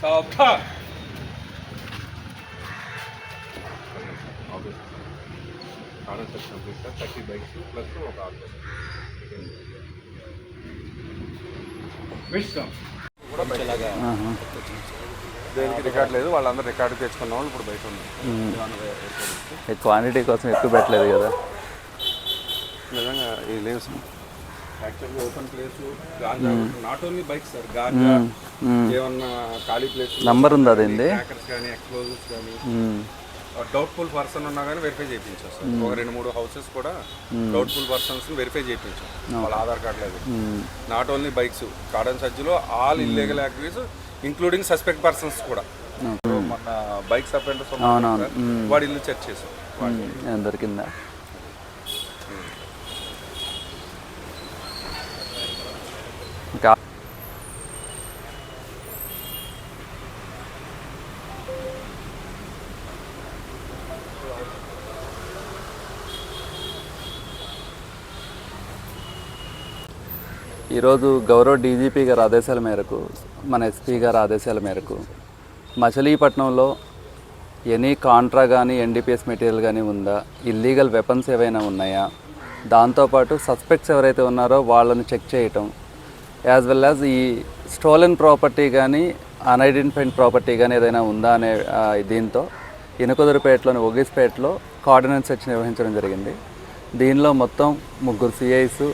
సావధాన్ కారణం section thirty bikes plus ఒక auto దేనికి రికార్డ్ లేదు వాళ్ళందరూ రికార్డు తెచ్చుకున్న వాళ్ళు ఇప్పుడు బయట ఉన్నారు క్వాంటిటీ కోసం ఎక్కువ పెట్టలేదు కదా. నిజంగా ఈ లీవ్స్ యాక్చువల్గా open place ganja not only bike sir ganja ఏమన్నా ఖాళీ ప్లేస్ నంబర్ ఉందా అదేంది? హ్యాకర్స్ కానీ ఎక్స్ప్లోజివ్స్ కానీ డౌట్ఫుల్ పర్సన్ ఉన్నా కానీ వెరిఫై చేయించాం సార్ ఒక రెండు మూడు హౌసెస్ కూడా డౌట్ఫుల్ పర్సన్స్ వెరిఫై చేయించాం. వాళ్ళ ఆధార్ కార్డ్ లేదు. Not only bikes cordon సజ్జలో all illegal activities including suspect persons కూడా. మన బైక్స్ అఫెండర్స్ వాడి ఇల్లు చెక్ చేసాం. దొరికిందా ఇంకా ఈరోజు గౌరవ డీజీపీ గారి ఆదేశాల మేరకు మన ఎస్పీ గారి ఆదేశాల మేరకు మచిలీపట్నంలో ఎనీ కాంట్రా కానీ ఎన్డీపీఎస్ మెటీరియల్ కానీ ఉందా ఇల్లీగల్ వెపన్స్ ఏవైనా ఉన్నాయా దాంతోపాటు సస్పెక్ట్స్ ఎవరైతే ఉన్నారో వాళ్ళని చెక్ చేయటం యాజ్ వెల్ యాజ్ ఈ స్టోలెన్ ప్రాపర్టీ కానీ అన్ఐడెంటిఫైడ్ ప్రాపర్టీ కానీ ఏదైనా ఉందా అనే దీంతో ఇనకొదరిపేటలోని ఒగిస్పేటలో కోఆర్డినెన్స్ సెర్చ్ నిర్వహించడం జరిగింది. దీనిలో మొత్తం ముగ్గురు సిఐస్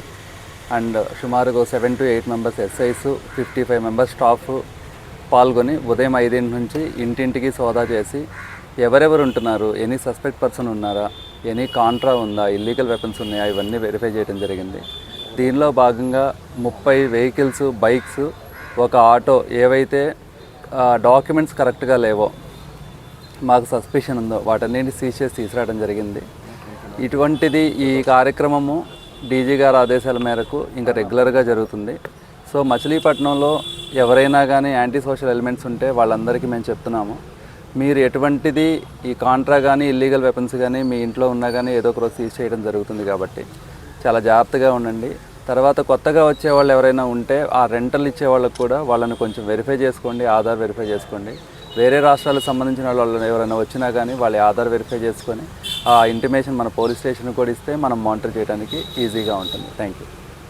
అండ్ సుమారుగా seven to eight members SIs fifty five members staff పాల్గొని ఉదయం ఐదింటి నుంచి ఇంటింటికి సోదా చేసి ఎవరెవరు ఉంటున్నారు ఎనీ సస్పెక్ట్ పర్సన్ ఉన్నారా ఎనీ కాంట్రా ఉందా ఇల్లీగల్ వెపన్స్ ఉన్నాయా ఇవన్నీ వెరిఫై చేయడం జరిగింది. దీనిలో భాగంగా ముప్పై వెహికల్స్ బైక్స్ ఒక ఆటో ఏవైతే డాక్యుమెంట్స్ కరెక్ట్గా లేవో మాకు సస్పెషన్ ఉందో వాటన్నింటి సీజ్ చేసి తీసుకురావడం జరిగింది. ఇటువంటిది ఈ కార్యక్రమము డీజీ గారి ఆదేశాల మేరకు ఇంకా రెగ్యులర్గా జరుగుతుంది. సో మచిలీపట్నంలో ఎవరైనా కానీ యాంటీ సోషల్ ఎలిమెంట్స్ ఉంటే వాళ్ళందరికీ మేము చెప్తున్నాము. మీరు ఎటువంటిది ఈ కాంట్రా కానీ ఇల్లీగల్ వెపన్స్ కానీ మీ ఇంట్లో ఉన్నా కానీ ఏదో ఒక రోజు సీజ్ చేయడం జరుగుతుంది కాబట్టి చాలా జాగ్రత్తగా ఉండండి. తర్వాత కొత్తగా వచ్చే వాళ్ళు ఎవరైనా ఉంటే ఆ రెంటల్ ఇచ్చే వాళ్ళకు కూడా వాళ్ళని కొంచెం వెరిఫై చేసుకోండి ఆధార్ వెరిఫై చేసుకోండి. వేరే రాష్ట్రాలకు సంబంధించిన వాళ్ళు ఎవరైనా వచ్చినా కానీ వాళ్ళ ఆధార్ వెరిఫై చేసుకొని ఆ ఇంటిమేషన్ మన పోలీస్ స్టేషన్ కూడా ఇస్తే మనం మానిటర్ చేయడానికి ఈజీగా ఉంటుంది. Thank you